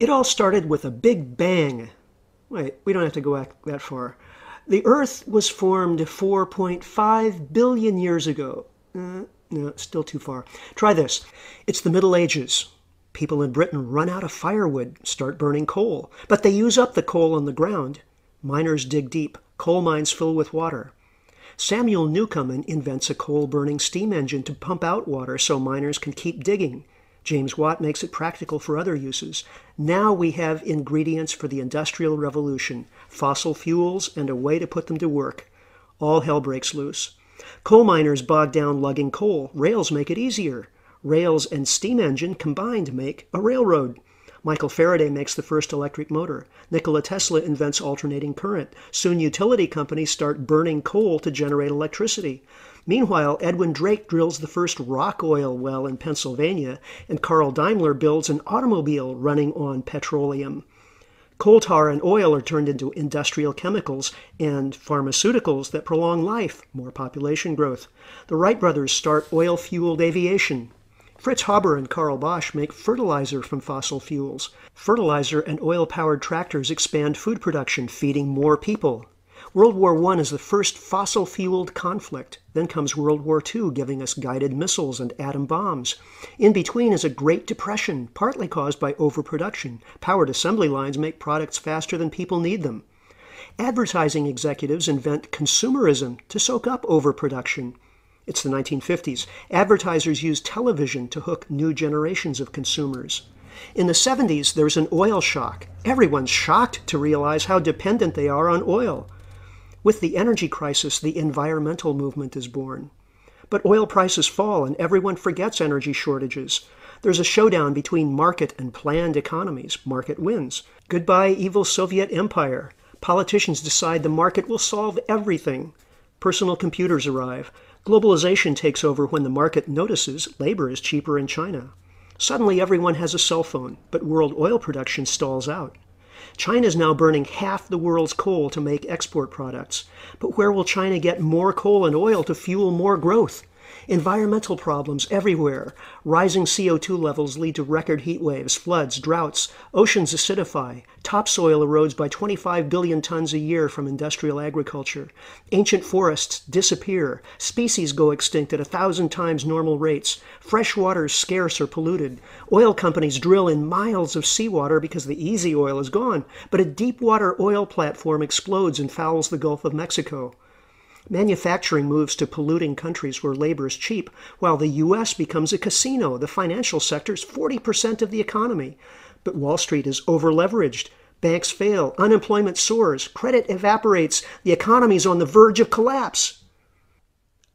It all started with a big bang. Wait, we don't have to go back that far. The Earth was formed 4.5 billion years ago. Uh, no, still too far. Try this. It's the Middle Ages. People in Britain run out of firewood, start burning coal, but they use up the coal on the ground. Miners dig deep, coal mines fill with water. Samuel Newcomen invents a coal burning steam engine to pump out water so miners can keep digging. James Watt makes it practical for other uses. Now we have ingredients for the Industrial Revolution fossil fuels and a way to put them to work. All hell breaks loose. Coal miners bog down lugging coal. Rails make it easier. Rails and steam engine combined make a railroad. Michael Faraday makes the first electric motor. Nikola Tesla invents alternating current. Soon utility companies start burning coal to generate electricity. Meanwhile, Edwin Drake drills the first rock oil well in Pennsylvania, and Carl Daimler builds an automobile running on petroleum. Coal tar and oil are turned into industrial chemicals and pharmaceuticals that prolong life, more population growth. The Wright brothers start oil fueled aviation. Fritz Haber and Carl Bosch make fertilizer from fossil fuels. Fertilizer and oil powered tractors expand food production, feeding more people. World War I is the first fossil fueled conflict. Then comes World War II, giving us guided missiles and atom bombs. In between is a Great Depression, partly caused by overproduction. Powered assembly lines make products faster than people need them. Advertising executives invent consumerism to soak up overproduction. It's the 1950s. Advertisers use television to hook new generations of consumers. In the 70s, there's an oil shock. Everyone's shocked to realize how dependent they are on oil. With the energy crisis, the environmental movement is born. But oil prices fall and everyone forgets energy shortages. There's a showdown between market and planned economies. Market wins. Goodbye, evil Soviet empire. Politicians decide the market will solve everything. Personal computers arrive. Globalization takes over when the market notices labor is cheaper in China. Suddenly, everyone has a cell phone, but world oil production stalls out. China is now burning half the world's coal to make export products. But where will China get more coal and oil to fuel more growth? Environmental problems everywhere. Rising CO2 levels lead to record heat waves, floods, droughts. Oceans acidify. Topsoil erodes by 25 billion tons a year from industrial agriculture. Ancient forests disappear. Species go extinct at a thousand times normal rates. Fresh water is scarce or polluted. Oil companies drill in miles of seawater because the easy oil is gone. But a deep water oil platform explodes and fouls the Gulf of Mexico. Manufacturing moves to polluting countries where labor is cheap, while the U.S. becomes a casino. The financial sector is 40% of the economy. But Wall Street is overleveraged. Banks fail. Unemployment soars. Credit evaporates. The economy is on the verge of collapse.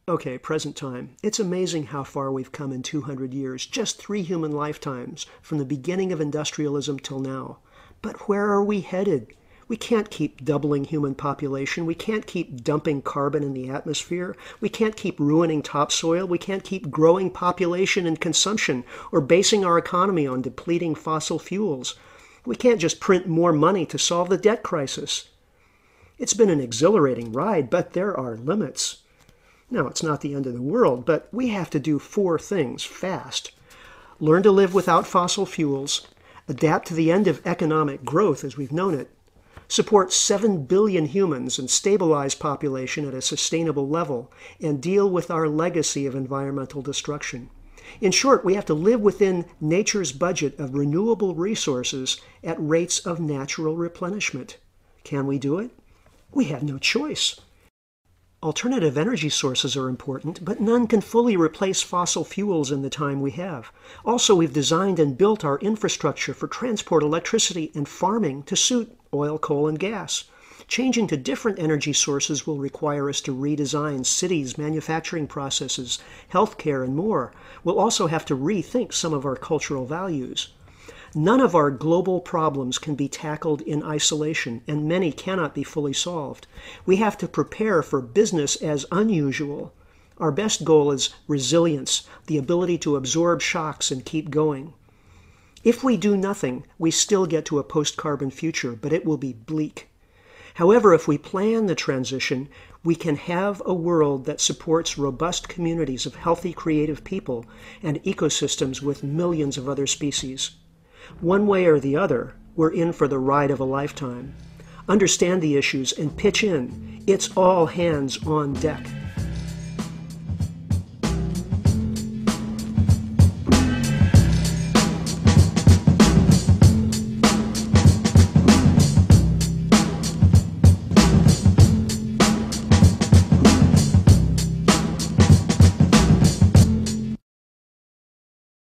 Okay, present time. It's amazing how far we've come in 200 years, just three human lifetimes, from the beginning of industrialism till now. But where are we headed? We can't keep doubling human population. We can't keep dumping carbon in the atmosphere. We can't keep ruining topsoil. We can't keep growing population and consumption or basing our economy on depleting fossil fuels. We can't just print more money to solve the debt crisis. It's been an exhilarating ride, but there are limits. Now, it's not the end of the world, but we have to do four things fast learn to live without fossil fuels, adapt to the end of economic growth as we've known it, support 7 billion humans and stabilize population at a sustainable level, and deal with our legacy of environmental destruction. In short, we have to live within nature's budget of renewable resources at rates of natural replenishment. Can we do it? We have no choice. Alternative energy sources are important, but none can fully replace fossil fuels in the time we have. Also, we've designed and built our infrastructure for transport, electricity, and farming to suit oil, coal, and gas. Changing to different energy sources will require us to redesign cities, manufacturing processes, healthcare, and more. We'll also have to rethink some of our cultural values. None of our global problems can be tackled in isolation, and many cannot be fully solved. We have to prepare for business as unusual. Our best goal is resilience, the ability to absorb shocks and keep going. If we do nothing, we still get to a post carbon future, but it will be bleak. However, if we plan the transition, we can have a world that supports robust communities of healthy, creative people and ecosystems with millions of other species. One way or the other, we're in for the ride of a lifetime. Understand the issues and pitch in. It's all hands on deck.